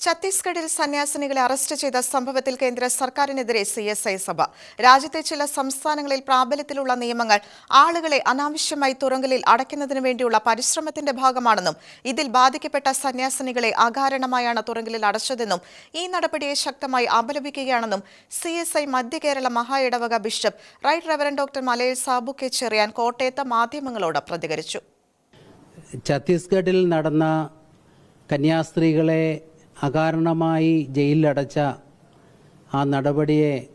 ഛത്തീസ്ഗഡിൽ സന്യാസിനികളെ അറസ്റ്റ് ചെയ്ത സംഭവത്തിൽ കേന്ദ്ര സർക്കാരിനെതിരെ സി എസ് ഐ സഭ. രാജ്യത്തെ ചില സംസ്ഥാനങ്ങളിൽ പ്രാബല്യത്തിലുള്ള നിയമങ്ങൾ ആളുകളെ അനാവശ്യമായി തുറങ്കലിൽ അടയ്ക്കുന്നതിനു വേണ്ടിയുള്ള പരിശ്രമത്തിന്റെ ഭാഗമാണെന്നും ഇതിൽ ബാധിക്കപ്പെട്ട സന്യാസിനികളെ അകാരണമായാണ് തുറങ്കലിൽ അടച്ചതെന്നും ഈ നടപടിയെ ശക്തമായി അപലപിക്കുകയാണെന്നും സി എസ് ഐ മധ്യകേരള മഹായിടവക bishop right reverend doctor Malayil Sabu K Cherian കോട്ടയത്ത് മാധ്യമങ്ങളോട് പ്രതികരിച്ചു. ഛത്തീസ്ഗഡിൽ നടന്ന കന്യാസ്ത്രീകളെ അകാരണമായി ജയിലിലടച്ച ആ നടപടിയെ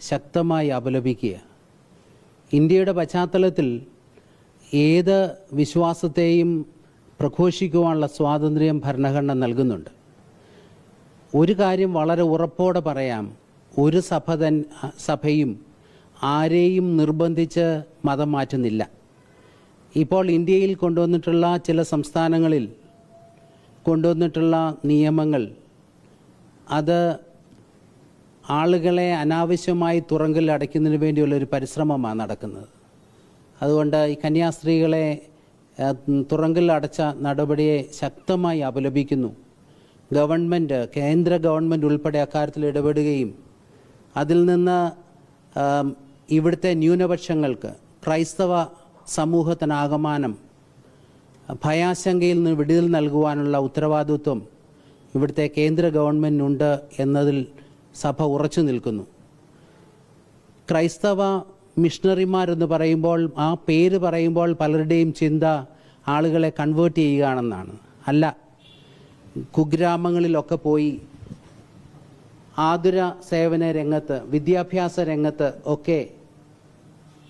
ശക്തമായി അപലപിക്കുക. ഇന്ത്യയുടെ പശ്ചാത്തലത്തിൽ ഏത് വിശ്വാസത്തെയും പ്രഘോഷിക്കുവാനുള്ള സ്വാതന്ത്ര്യം ഭരണഘടന നൽകുന്നുണ്ട്. ഒരു കാര്യം വളരെ ഉറപ്പോടെ പറയാം. ഒരു സഭ തൻ സഭയും ആരെയും നിർബന്ധിച്ച് മതം മാറ്റുന്നില്ല. ഇപ്പോൾ ഇന്ത്യയിൽ കൊണ്ടുവന്നിട്ടുള്ള ചില സംസ്ഥാനങ്ങളിൽ കൊണ്ടുവന്നിട്ടുള്ള നിയമങ്ങൾ അത് ആളുകളെ അനാവശ്യമായി തുറങ്കിൽ അടയ്ക്കുന്നതിന് വേണ്ടിയുള്ളൊരു പരിശ്രമമാണ് നടക്കുന്നത്. അതുകൊണ്ട് ഈ കന്യാസ്ത്രീകളെ തുറങ്കിൽ അടച്ച നടപടിയെ ശക്തമായി അപലപിക്കുന്നു. ഗവൺമെന്റ് കേന്ദ്ര ഗവൺമെന്റ് ഉൾപ്പെടെ അക്കാര്യത്തിൽ ഇടപെടുകയും അതിൽ നിന്ന് ഇവിടുത്തെ ന്യൂനപക്ഷങ്ങൾക്ക് ക്രൈസ്തവ സമൂഹത്തിനാകമാനം ഭയാശങ്കയിൽ നിന്ന് വിടുതൽ നൽകുവാനുള്ള ഉത്തരവാദിത്വം ഇവിടുത്തെ കേന്ദ്ര ഗവൺമെന്റിനുണ്ട് എന്നതിൽ സഭ ഉറച്ചു നിൽക്കുന്നു. ക്രൈസ്തവ മിഷണറിമാരെന്ന് പറയുമ്പോൾ ആ പേര് പറയുമ്പോൾ പലരുടെയും ചിന്ത ആളുകളെ കൺവേർട്ട് ചെയ്യുകയാണെന്നാണ്. അല്ല കുഗ്രാമങ്ങളിലൊക്കെ പോയി ആതുര സേവന രംഗത്ത് വിദ്യാഭ്യാസ രംഗത്ത് ഒക്കെ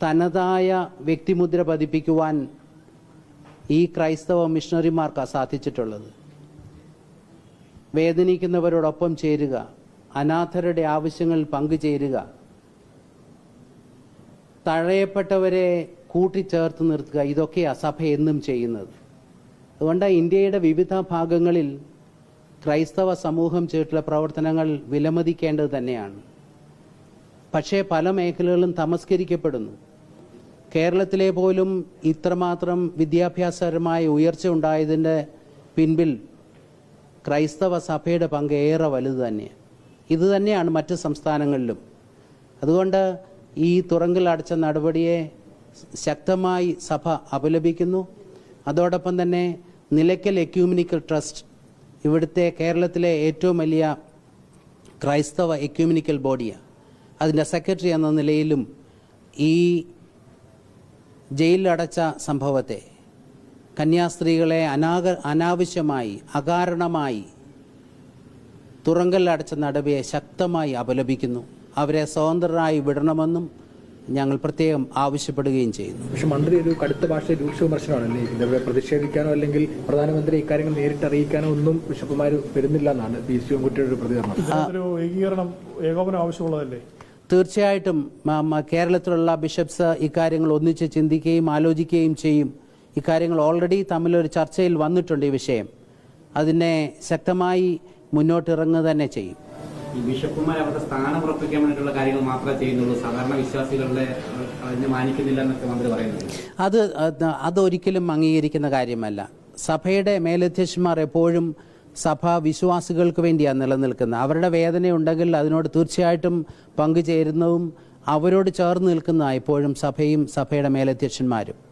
തനതായ വ്യക്തിമുദ്ര പതിപ്പിക്കുവാൻ ഈ ക്രൈസ്തവ മിഷണറിമാർക്കാണ് സാധിച്ചിട്ടുള്ളത്. വേദനിക്കുന്നവരോടൊപ്പം ചേരുക. അനാഥരുടെ ആവശ്യങ്ങളിൽ പങ്കുചേരുക തഴയപ്പെട്ടവരെ കൂട്ടിച്ചേർത്ത് നിർത്തുക. ഇതൊക്കെ അസഭ എന്നും ചെയ്യുന്നത്. അതുകൊണ്ട് ഇന്ത്യയുടെ വിവിധ ഭാഗങ്ങളിൽ ക്രൈസ്തവ സമൂഹം ചെയ്തിട്ടുള്ള പ്രവർത്തനങ്ങൾ വിലമതിക്കേണ്ടത് തന്നെയാണ്. പക്ഷേ പല മേഖലകളും തമസ്കരിക്കപ്പെടുന്നു. കേരളത്തിലെ പോലും ഇത്രമാത്രം വിദ്യാഭ്യാസപരമായ ഉയർച്ച ഉണ്ടായതിന്റെ പിൻപിൽ ക്രൈസ്തവ സഭയുടെ പങ്ക് ഏറെ വലുത് തന്നെയാണ്. ഇത് തന്നെയാണ് മറ്റ് സംസ്ഥാനങ്ങളിലും. അതുകൊണ്ട് ഈ തുറങ്കിൽ അടച്ച നടപടിയെ ശക്തമായി സഭ അപലപിക്കുന്നു. അതോടൊപ്പം തന്നെ നിലയ്ക്കൽ എക്യൂമിനിക്കൽ ട്രസ്റ്റ് ഇവിടുത്തെ കേരളത്തിലെ ഏറ്റവും വലിയ ക്രൈസ്തവ എക്യൂമിനിക്കൽ ബോഡിയാണ് അതിന്റെ സെക്രട്ടറി എന്ന നിലയിലും ഈ ജയിലിലടച്ച സംഭവത്തെ കന്യാസ്ത്രീകളെ അനാഗ അനാവശ്യമായി അകാരണമായി തുറങ്കലിലടച്ച നടപടിയെ ശക്തമായി അപലപിക്കുന്നു. അവരെ സ്വതന്ത്രരായി വിടണമെന്നും ഞങ്ങൾ പ്രത്യേകം ആവശ്യപ്പെടുകയും ചെയ്യുന്നു. പക്ഷെ മന്ത്രി ഒരു കടുത്ത ഭാഷയിൽ രൂക്ഷ വിമർശനമാണല്ലേ? ഇതേപോലെ പ്രതിഷേധിക്കാനോ അല്ലെങ്കിൽ പ്രധാനമന്ത്രി ഇക്കാര്യങ്ങൾ നേരിട്ട് അറിയിക്കാനോ ഒന്നും ബിഷപ്പുമാർ വരുന്നില്ല എന്നാണ് പി സി കുട്ടിയുടെ ഒരു പ്രതികരണം. ഏകീകരണം ഏകോപനം ആവശ്യമുള്ളതല്ലേ? തീർച്ചയായിട്ടും കേരളത്തിലുള്ള ബിഷപ്സ് ഇക്കാര്യങ്ങൾ ഒന്നിച്ച് ചിന്തിക്കുകയും ആലോചിക്കുകയും ചെയ്യും. ഇക്കാര്യങ്ങൾ ഓൾറെഡി തമ്മിലൊരു ചർച്ചയിൽ വന്നിട്ടുണ്ട് ഈ വിഷയം. അതിനെ ശക്തമായി മുന്നോട്ടിറങ്ങുക തന്നെ ചെയ്യും. ഈ ബിഷപ്പുമാർ അവരുടെ സ്ഥാനം ഉറപ്പിക്കാൻ വേണ്ടിയിട്ടുള്ള കാര്യങ്ങൾ മാത്രമേ ചെയ്യുന്നുള്ളൂ. സാധാരണ വിശ്വാസികളുടെ അതിനെ മാനിക്കുന്നില്ല എന്നൊക്കെ മന്ത്രി പറയുന്നത് അത് അതൊരിക്കലും അംഗീകരിക്കുന്ന കാര്യമല്ല. സഭയുടെ മേലധ്യക്ഷന്മാർ എപ്പോഴും സഭ വിശ്വാസികൾക്ക് വേണ്ടിയാണ് നിലനിൽക്കുന്നത്. അവരുടെ വേദനയുണ്ടെങ്കിൽ അതിനോട് തീർച്ചയായിട്ടും പങ്കുചേരുന്നതും അവരോട് ചേർന്ന് നിൽക്കുന്നതാണ് എപ്പോഴും സഭയും സഭയുടെ മേലധ്യക്ഷന്മാരും.